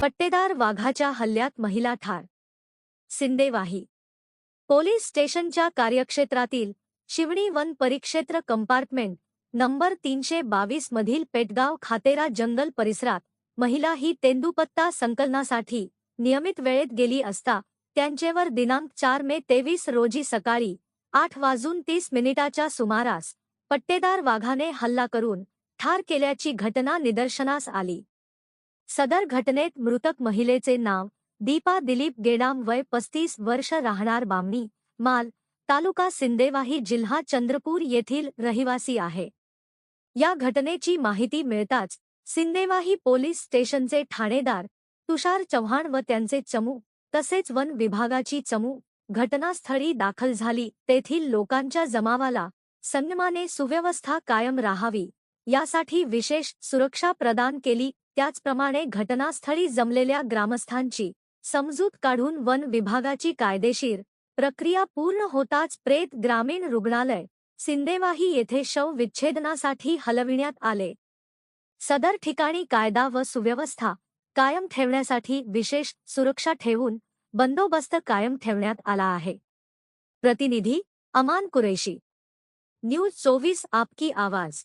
पट्टेदार वाघाच्या हल्ल्यात महिला ठार. सिंदेवाही. पोलीस स्टेशनच्या कार्यक्षेत्रातील शिवणी वन परिक्षेत्र कंपार्टमेंट नंबर तीनशे बावीस मधील पेटगाव खातेरा जंगल परिसरात महिला ही तेंदुपत्ता संकलनासाठी नियमित वेळेत गेली असता त्यांचेवर दिनांक चार मे तेवीस रोजी सकाळी आठ वाजून तीस मिनिटाच्या सुमारास पट्टेदार वाघाने हल्ला करून ठार केल्याची घटना निदर्शनास आली. सदर घटनेत मृतक महिलेचे नाव दीपा दिलीप गेडाम वय पस्तीस वर्ष राहणार बामणी माल तालुका सिंदेवाही जिल्हा चंद्रपूर येथील रहिवासी आहे. या घटनेची माहिती मिळताच सिंदेवाही पोलीस स्टेशनचे ठाणेदार तुषार चव्हाण व त्यांचे चमू तसेच वन विभागाची चमू घटनास्थळी दाखल झाली. तेथील लोकांच्या जमावाला संयमाने सुव्यवस्था कायम राहावी यासाठी विशेष सुरक्षा प्रदान केली. त्याचप्रमाणे घटनास्थळी जमलेल्या ग्रामस्थांची समजूत काढून वन विभागाची कायदेशीर प्रक्रिया पूर्ण होताच प्रेत ग्रामीण रुग्णालय सिंदेवाही येथे शव विच्छेदनासाठी हलविण्यात आले. सदर ठिकाणी कायदा व सुव्यवस्था कायम ठेवण्यासाठी विशेष सुरक्षा ठेवून बंदोबस्त कायम ठेवण्यात आला आहे. प्रतिनिधी अमान कुरेशी. न्यूज चोवीस आपकी आवाज.